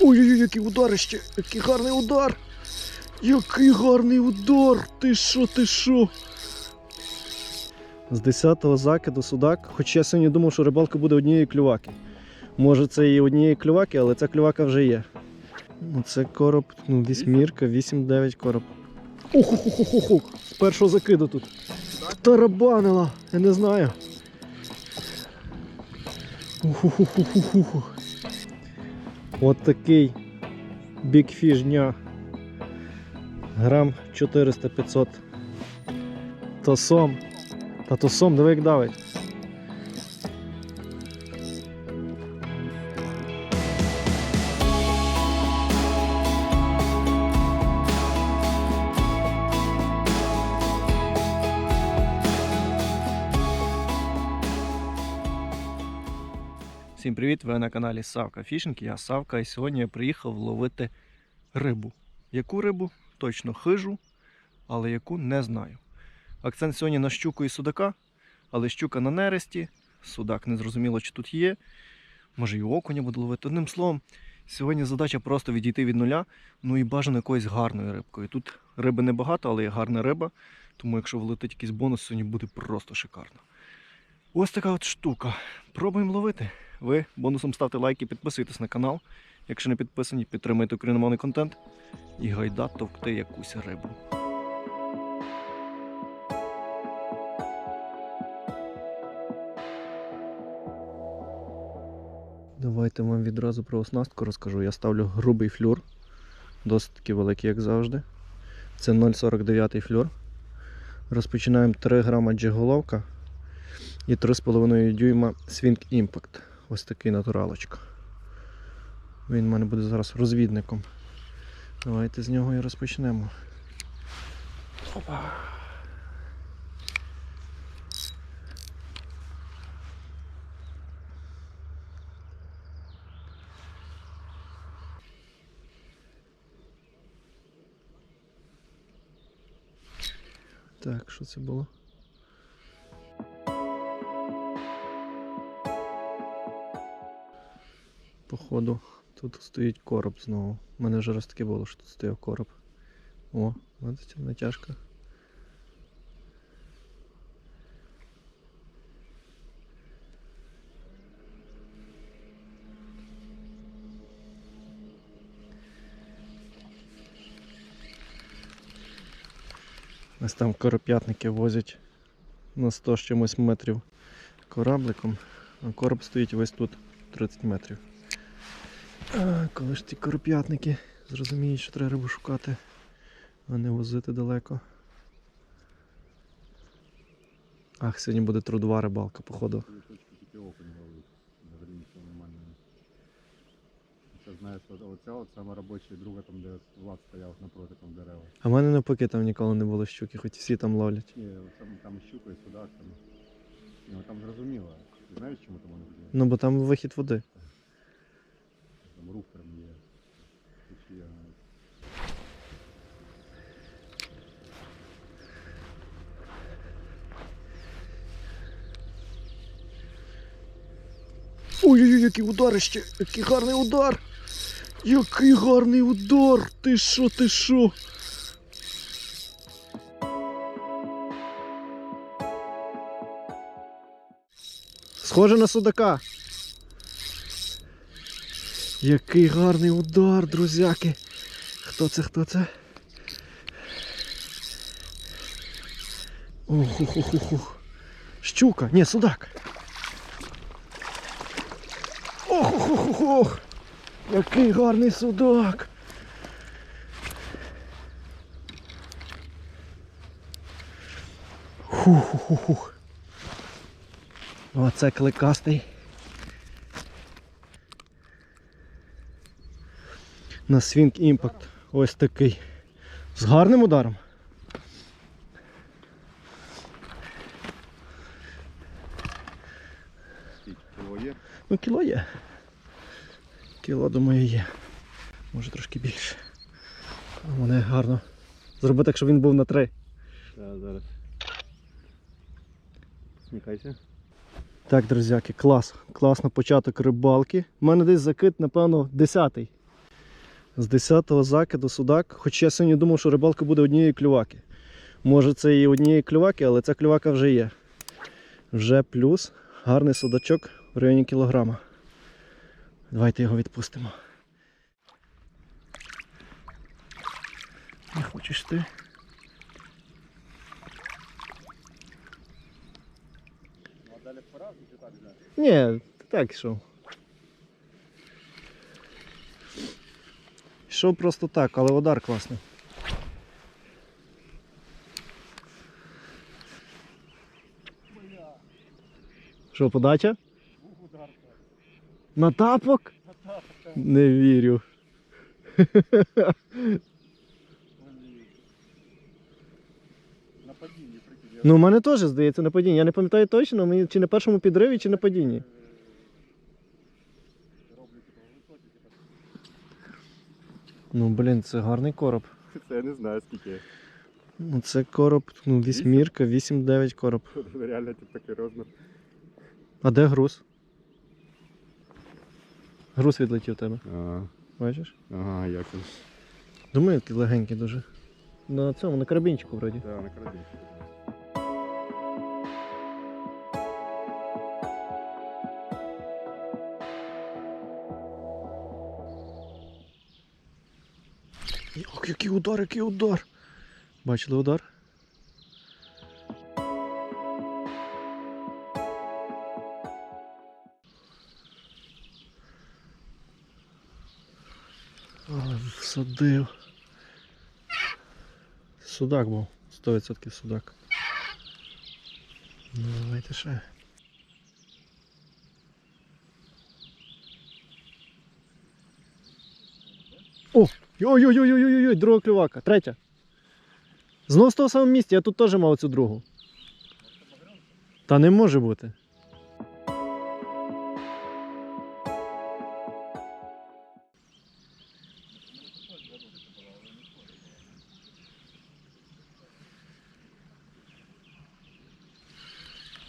Ой-ой-ой, який ударище! Який гарний удар! Який гарний удар! Ти що, ти що? З 10-го закиду судак, хоч я сьогодні думав, що рибалка буде однієї клюваки. Може це і однієї клюваки, але ця клювака вже є. Ну це короб, ну вісьмірка, 8-9 короб. Уху-ху-ху-ху-ху! З першого закиду тут. Тарабанила, я не знаю. Уху-ху-ху-ху-ху. От такий бікфіш дня. Грам 400-500. Тосом. Та тосом, диви як давить. Ви на каналі Савка Фішинг. Я Савка і сьогодні я приїхав ловити рибу. Яку рибу? Точно хижу, але яку не знаю. Акцент сьогодні на щуку і судака, але щука на нересті, судак не зрозуміло, чи тут є. Може і окуня буду ловити. Одним словом, сьогодні задача просто відійти від нуля, ну і бажано якоюсь гарною рибкою. Тут риби небагато, але є гарна риба. Тому якщо влетить якийсь бонус, сьогодні буде просто шикарно. Ось така от штука. Пробуємо ловити. Ви бонусом ставте лайки, підписуйтесь на канал. Якщо не підписані, підтримуйте україномовний контент і гайда товкти якусь рибу. Давайте вам відразу про оснастку розкажу. Я ставлю грубий флюр, досить таки великий, як завжди. Це 0,49 флюр. Розпочинаємо 3 грама джиголовка і 3,5 дюйма Swing Impact. Ось такий натуралочка. Він в мене буде зараз розвідником. Давайте з нього і розпочнемо. Опа. Так, що це було? Походу, тут стоїть короб знову. У мене вже раз таке було, що тут стояв короб. О, бачите, натяжка. Ось там короп'ятники возять на 100 з чимось метрів корабликом, а короб стоїть ось тут 30 метрів. А, коли ж ті короп'ятники зрозуміють, що треба рибу шукати, а не возити далеко. Ах, сьогодні буде трудова рибалка, походу. Три точки тільки окунь ловить. Взагалі нічого нормального. Це знаєш, оця от сама робоча друга там, де Влад стояв напроти там дерева. А в мене навпаки там ніколи не було щуки, хоч всі там ловлять. Ні, там, там щука і судак там. Ну там зрозуміло. Ти знаєш, чому там воно? Ну бо там вихід води. Там рух прям є. Течія. Ой-ой-ой, який ударище! Який гарний удар! Який гарний удар! Ти що, ти що? Схоже на судака. Який гарний удар, друзяки. Хто це, хто це? Ох-ох-ох-ох. Щука, ні, судак. Ох, ох. Який гарний судак. Фух-фух-фух. Оце кликастий. На Swing Impact. Ось такий. З гарним ударом. Ну, кіло є. Кіло, думаю, є. Може трошки більше. А Мене гарно. Зроби так, щоб він був на три. Так, зараз. Смікайся. Так, друзяки, клас. Класно початок рибалки. У мене десь закид, напевно, 10-й. З 10-го закиду судак. Хоч я сьогодні думав, що рибалка буде однієї клюваки. Може це і однієї клюваки, але ця клювака вже є. Вже плюс. Гарний судачок в районі кілограма. Давайте його відпустимо. Не хочеш ти? Ну а далі пора чи так взяти? Ні, так йшов. Йшов просто так, але удар класний. Що, подача? На тапок? Не вірю. На падінні, прикинь. Ну, у мене теж здається на падінні. Я не пам'ятаю точно, мені чи на першому підриві, чи на падінні. Ну, блін, це гарний короб. Це я не знаю скільки. Ну, це короб, ну, вісьмірка, 8-9 короб. Реально типу такий розмір. А де груз? Груз відлетів тебе, Ага, бачиш? ага, як він. Думаю, який легенький дуже. На цьому, на карабінчику вроді. Да, на корабі. Ох, який удар, який удар. Бачили удар? Але всадив. Судак був, 100% судак. Ну, давайте ще. О! Ой-ой-ой-ой-ой, друга клювака, третя. Знов з того самого місця, я тут теж мав цю другу. Та не може бути.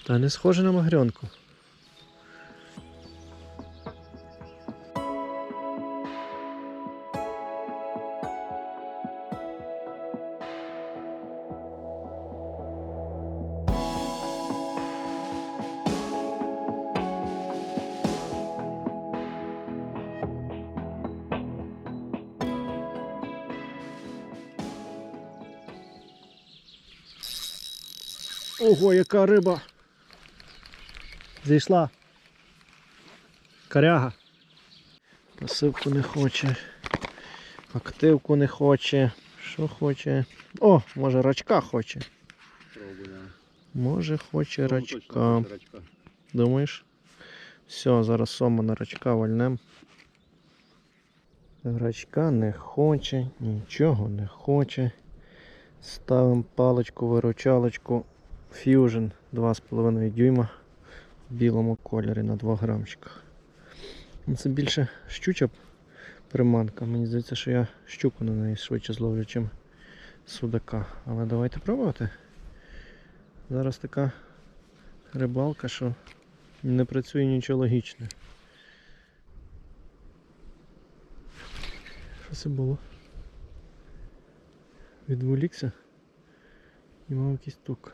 Та не схоже на магрьонку. Ого, яка риба! Зійшла. Коряга. Пасивку не хоче. Активку не хоче. Що хоче? О, може рачка хоче. Може хоче рачка. Думаєш? Все, зараз сома на рачка вальнем. Рачка не хоче, нічого не хоче. Ставимо паличку, виручалочку Fusion 2,5 дюйма білому кольорі на 2 грамчиках. Ну, Це більше щуча приманка. Мені здається, що я щуку на неї швидше зловлю, чим судака. Але давайте пробувати. Зараз така рибалка, що не працює нічого логічне. Що це було? Відволікся і мав якийсь тук.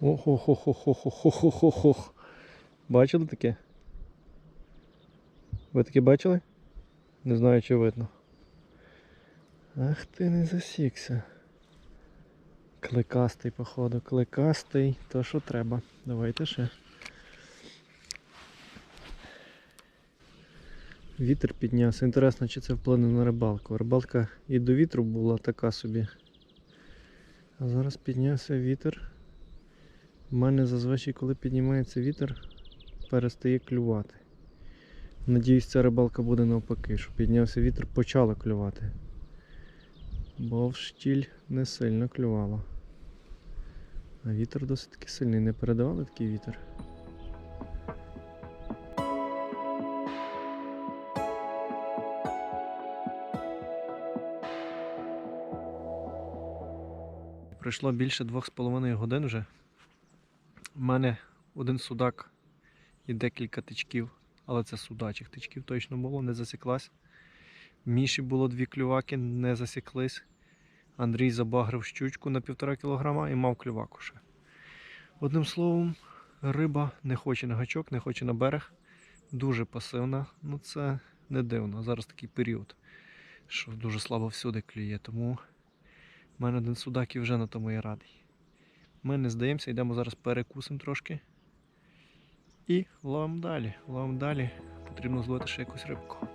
А ну. Ох-ох-ох-ох-ох-ох-ох-ох. Бачили таке? Ви таке бачили? Не знаю, чи видно. Ах ти не засікся. Кликастий, походу, кликастий, то що треба. Давайте ще. Вітер піднявся. Інтересно, чи це вплине на рибалку. Рибалка і до вітру була така собі. А зараз піднявся вітер. У мене зазвичай, коли піднімається вітер, перестає клювати. Надіюсь, ця рибалка буде навпаки, що піднявся вітер, почало клювати. Бо в штіль не сильно клювало. А вітер досить таки сильний. Не передавали такий вітер. Пройшло більше 2,5 годин вже. У мене один судак і декілька тичків, але це судачих тичків точно було, не засіклась. Міші було дві клюваки, не засіклись. Андрій забагрив щучку на півтора кілограма і мав клюваку ще. Одним словом, риба не хоче на гачок, не хоче на берег. Дуже пасивна. Ну це не дивно. Зараз такий період, що дуже слабо всюди клює. Тому в мене один судак і вже на тому я радий. Ми не здаємося, йдемо зараз перекусимо трошки. І ловимо далі. Ловимо далі. Потрібно зловити ще якусь рибку.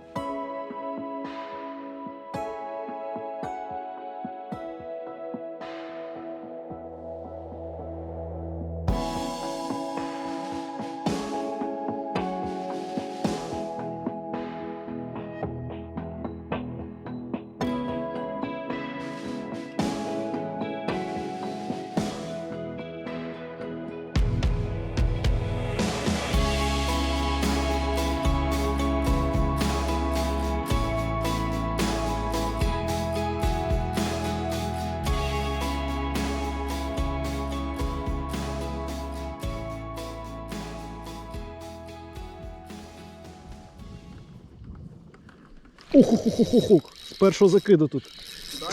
Ух-ух-ух-ух-ух. З першого закиду тут.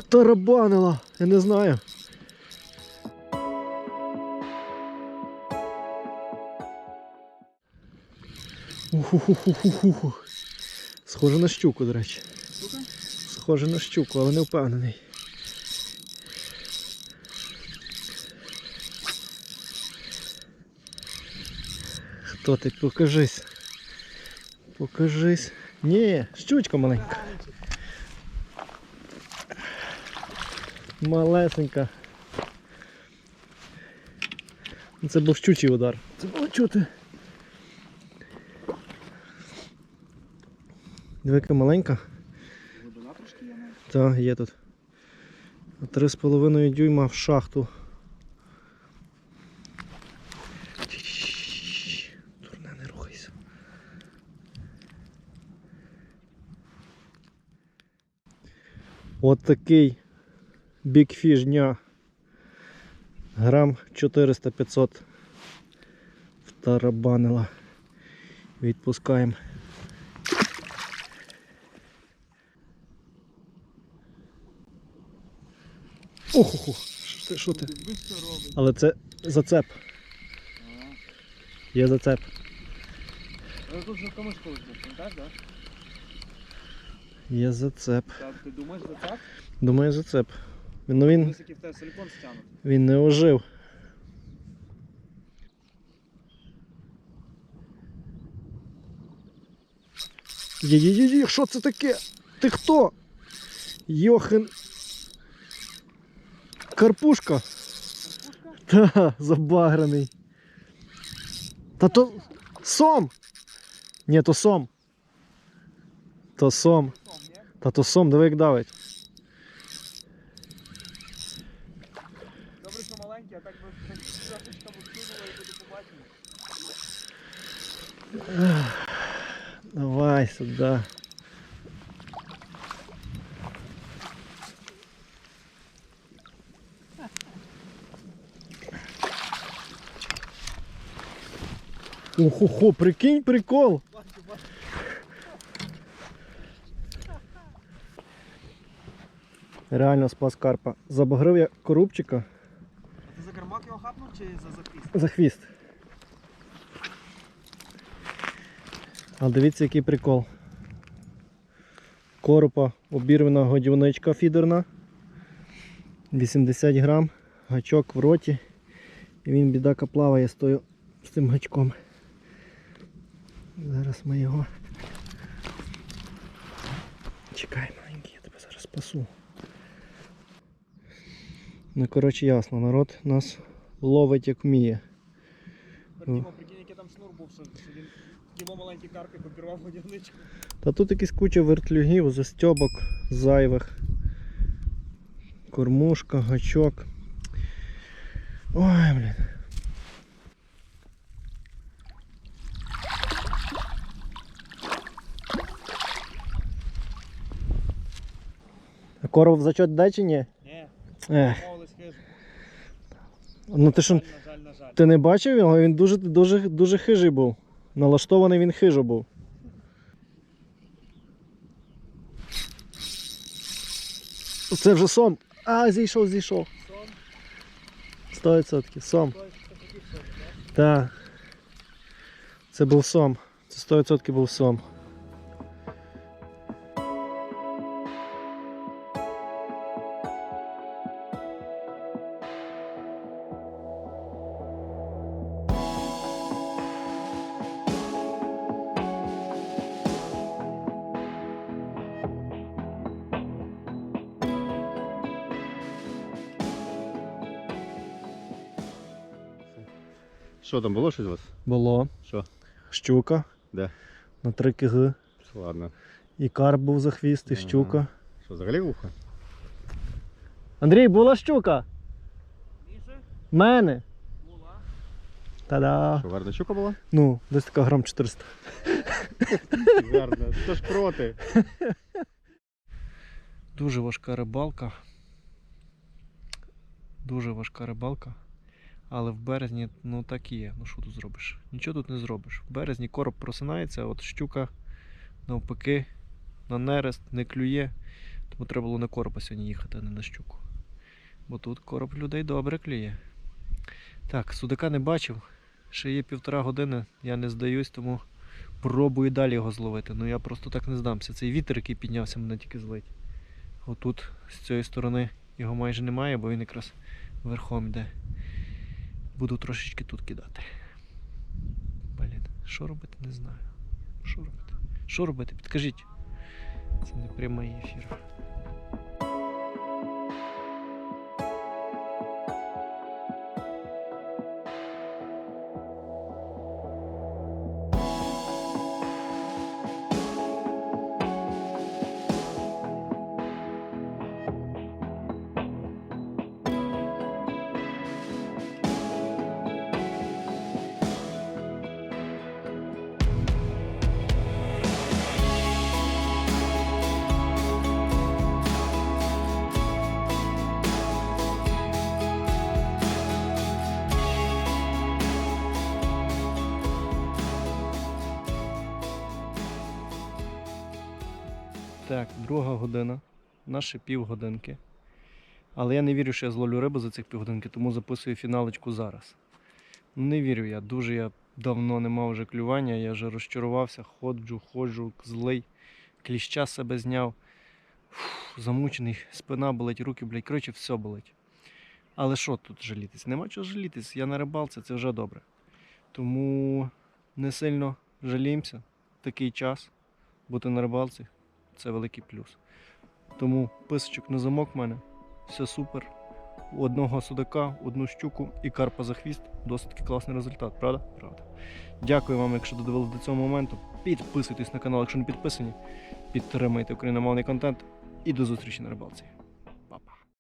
Тарабанила, я не знаю. Ух-ух-ух-ух-ух. Схоже на щуку, до речі. Схоже на щуку, але не впевнений. Хто ти? Покажись. Покажись. Ні, щучка маленька. Малесенька. Це був щучий удар. Це було чути. Дивика маленька. Глибина трошки є. Так, є тут. Три з половиною дюйма в шахту. От такий бікфіш дня. Грам 400-500 втарабанила. Відпускаємо. Охо, що ти? Але це зацеп. Є зацеп. Але тут же камишко був, пам'ятаєш, так? Є зацеп. Так, ти думаєш за так? Думаю, зацеп. Ну він, він не ожив. Є-є-є, що це таке? Ти хто? Йохен. Карпушка. Та, забаграний. Та то сом. Ні, то сом. То сом. Та то сом, диви як давить. Добре, що маленький, а так би трошечка б кинула і буде побачимо. Давай сюди. Охо-хо, прикинь, прикол. Реально спас карпа. Забагрив я корубчика ти за кармак його хапнув чи за запіс? за хвіст. А дивіться, який прикол. Коропа обірвана годівничка фідерна. 80 грам, гачок в роті. І він бідака плаває з, тою, з цим гачком. Зараз ми його. Чекай, маленький, я тебе зараз спасу. Ну, коротше, ясно, народ нас ловить як вміє. Артімо, прикинь, який там шнур був, що, що він його маленький карпик обірвав годівничку. Та тут якась куча вертлюгів, застьобок зайвих. Кормушка, гачок. Ой, блін. А Коров в зачет дай чи ні? Ні, Ех. Ну ти що, На жаль, на жаль. Ти не бачив його? Він дуже, дуже, дуже хижий був. Налаштований він хижо був. Це вже сом. А, зійшов, зійшов. Сон, 100% сом. Так. Це був сом. Це 100% був сом. Що там було щось у вас? Було. Що? Щука. Де? На 3 кг. Ладно. І карп був за хвіст, і Ага. щука. Що, взагалі вухо? Андрій, була щука? Міша, мене. була. Та-да. Що, гарна щука була? Ну, десь така грам 400. Гарна. Хто ж проти? Дуже важка рибалка. Дуже важка рибалка. Але в березні, ну так і є. Ну що тут зробиш? Нічого тут не зробиш. В березні короб просинається, а от щука навпаки на нерест не клює. Тому треба було на короба сьогодні їхати, а не на щуку. Бо тут короб людей добре клює. Так, судака не бачив. Ще є півтора години, я не здаюсь, тому пробую далі його зловити. Ну я просто так не здамся. Цей вітер, який піднявся, мене тільки злить. Отут з цієї сторони його майже немає, бо він якраз верхом йде. Буду трошечки тут кидати. Блін, що робити, не знаю. Що робити? Що робити? Підкажіть. Це не прямий ефір. Так, друга година. Наші півгодинки. Але я не вірю, що я зловлю рибу за цих півгодинки, тому записую фіналочку зараз. Не вірю я. Дуже я давно не мав вже клювання, я вже розчарувався, ходжу, ходжу, злий, кліща себе зняв. Фух, замучений, спина болить, руки болять, коротше, все болить. Але що тут жалітись? Нема чого жалітись. Я на рибалці, це вже добре. Тому не сильно жаліємося. Такий час бути на рибалці це великий плюс. Тому писочок на замок в мене. Все супер. У одного судака, одну щуку і карпа за хвіст. Досить таки класний результат, правда? Правда. Дякую вам, якщо додивились до цього моменту. Підписуйтесь на канал, якщо не підписані. Підтримайте україномовний контент. І до зустрічі на рибалці.